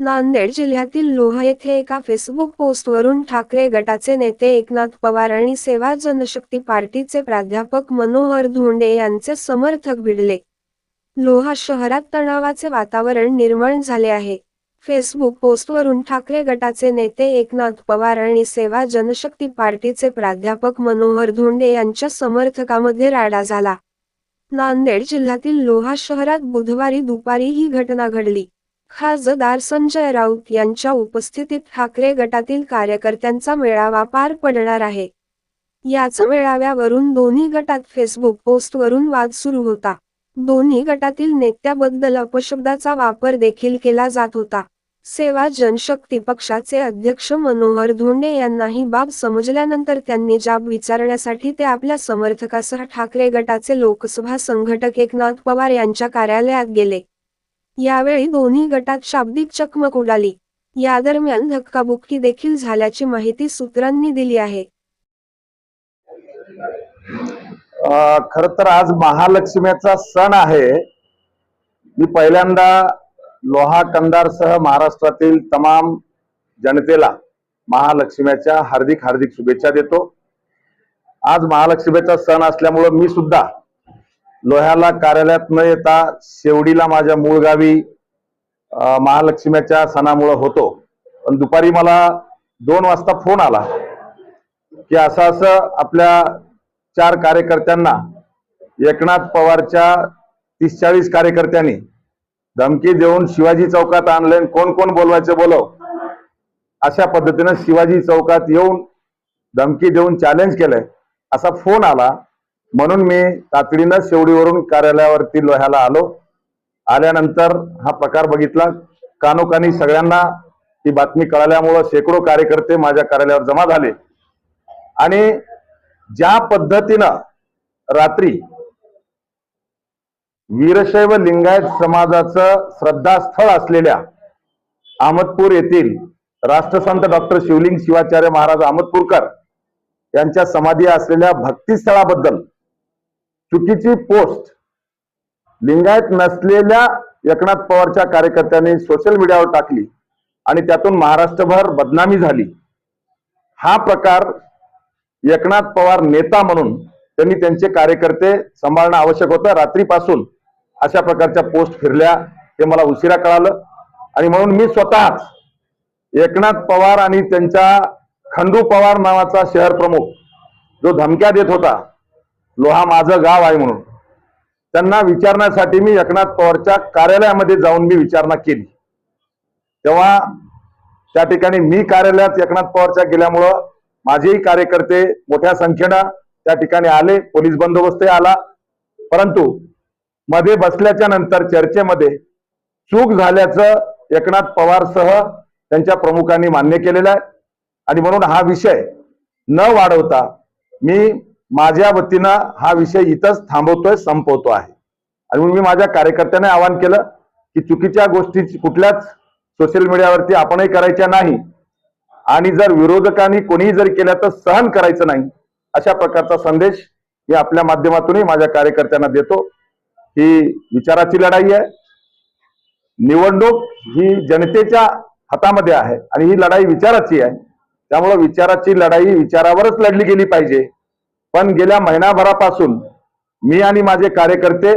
नांदेड जिल्ह्यातील लोहा येथे एका फेसबुक पोस्टवरून ठाकरे गटाचे नेते एकनाथ पवार आणि सेवा जनशक्ती पार्टीचे प्राध्यापक मनोहर धोंडे यांचे समर्थक भिडले. लोहा शहरात तणावाचे वातावरण निर्माण झाले आहे. फेसबुक पोस्टवरून ठाकरे गटाचे नेते एकनाथ पवार आणि सेवा जनशक्ती पार्टीचे प्राध्यापक मनोहर धोंडे यांच्या समर्थकामध्ये राडा झाला. नांदेड जिल्ह्यातील लोहा शहरात बुधवारी दुपारी ही घटना घडली. खासदार संजय राऊत यांच्या उपस्थितीत ठाकरे गटातील कार्यकर्त्यांचा मेळावा पार पडणार आहे. याच मेळाव्यावरून दोन्ही गटात फेसबुक पोस्टवरून वाद सुरू होता. दोन्ही गटातील नेत्याबद्दल अपशब्दाचा वापर देखील केला जात होता. सेवा जनशक्ती पक्षाचे अध्यक्ष मनोहर धोंडे यांना ही बाब समजल्यानंतर त्यांनी जाब विचारण्यासाठी ते आपल्या समर्थकासह ठाकरे गटाचे लोकसभा संघटक एकनाथ पवार यांच्या कार्यालयात गेले. यावेळी दोन्ही गटात शाब्दिक चकमक उडाली. या दरम्यान धक्काबुक्की देखील झाल्याची माहिती सूत्रांनी दिली आहे. खर तर आज महालक्ष्मीचा सण आहे. मी पहिल्यांदा लोहा कंदारसह महाराष्ट्रातील तमाम जनतेला महालक्ष्मीच्या हार्दिक हार्दिक शुभेच्छा देतो. आज महालक्ष्मीचा सण असल्यामुळं मी सुद्धा लोह्याला कार्यालयात न येता शेवडीला माझ्या मूळ गावी महालक्ष्मीच्या सणामुळं होतो. पण दुपारी मला दोन वाजता फोन आला की असं असं आपल्या चार कार्यकर्त्यांना एकनाथ पवारच्या तीस चाळीस कार्यकर्त्यांनी धमकी देऊन शिवाजी चौकात आणले कोण कोण बोलवायचे बोलव अशा पद्धतीनं शिवाजी चौकात येऊन धमकी देऊन चॅलेंज केलंय. असा फोन आला म्हणून मी तातडीनं शेवडीवरून कार्यालयावरती लोह्याला आलो. आल्यानंतर हा प्रकार बघितला. कानोकानी सगळ्यांना ती बातमी कळाल्यामुळं शेकडो कार्यकर्ते माझ्या कार्यालयावर जमा झाले. आणि ज्या पद्धतीनं रात्री वीरशैव लिंगायत समाजाचं श्रद्धास्थळ असलेल्या अहमदपूर येथील राष्ट्रसंत डॉक्टर शिवलिंग शिवाचार्य महाराज अहमदपूरकर यांच्या समाधी असलेल्या भक्तिस्थळाबद्दल चुकीची पोस्ट लिंगायत नसलेल्या एकनाथ पवारच्या कार्यकर्त्यांनी सोशल मीडियावर टाकली आणि त्यातून महाराष्ट्रभर बदनामी झाली. हा प्रकार एकनाथ पवार नेता म्हणून त्यांनी त्यांचे कार्यकर्ते सांभाळणं आवश्यक होतं. रात्रीपासून अशा प्रकारच्या पोस्ट फिरल्या हे मला उशिरा कळालं. आणि म्हणून मी स्वतःच एकनाथ पवार आणि त्यांच्या खंडू पवार नावाचा शहर प्रमुख जो धमक्या देत होता लोहा माझं गाव आहे म्हणून. त्यांना विचारण्यासाठी मी एकनाथ पवारच्या कार्यालयामध्ये जाऊन मी विचारणा केली. तेव्हा त्या ठिकाणी मी कार्यालयात एकनाथ पवारच्या गेल्यामुळं माझेही कार्यकर्ते मोठ्या संख्येनं त्या ठिकाणी आले पोलीस बंदोबस्तही आला. परंतु मध्ये बसल्याच्या नंतर चर्चेमध्ये चूक झाल्याचं एकनाथ पवारसह त्यांच्या प्रमुखांनी मान्य केलेलं आहे. आणि म्हणून हा विषय न वाढवता मी माझ्या वतीनं हा विषय इथंच थांबवतोय संपवतो आहे. आणि म्हणून मी माझ्या कार्यकर्त्यांना आवाहन केलं की चुकीच्या गोष्टी कुठल्याच सोशल मीडियावरती आपणही करायच्या नाही. आणि जर विरोधकांनी कोणीही जर केल्या तर सहन करायचं नाही अशा प्रकारचा संदेश मी आपल्या माध्यमातूनही माझ्या कार्यकर्त्यांना देतो. ही विचाराची लढाई आहे. निवडणूक ही जनतेच्या हातामध्ये आहे आणि ही लढाई विचाराची आहे. त्यामुळे विचाराची लढाई विचारावरच लढली गेली पाहिजे. पण गेल्या महिनाभरापासून मी आणि माझे कार्यकर्ते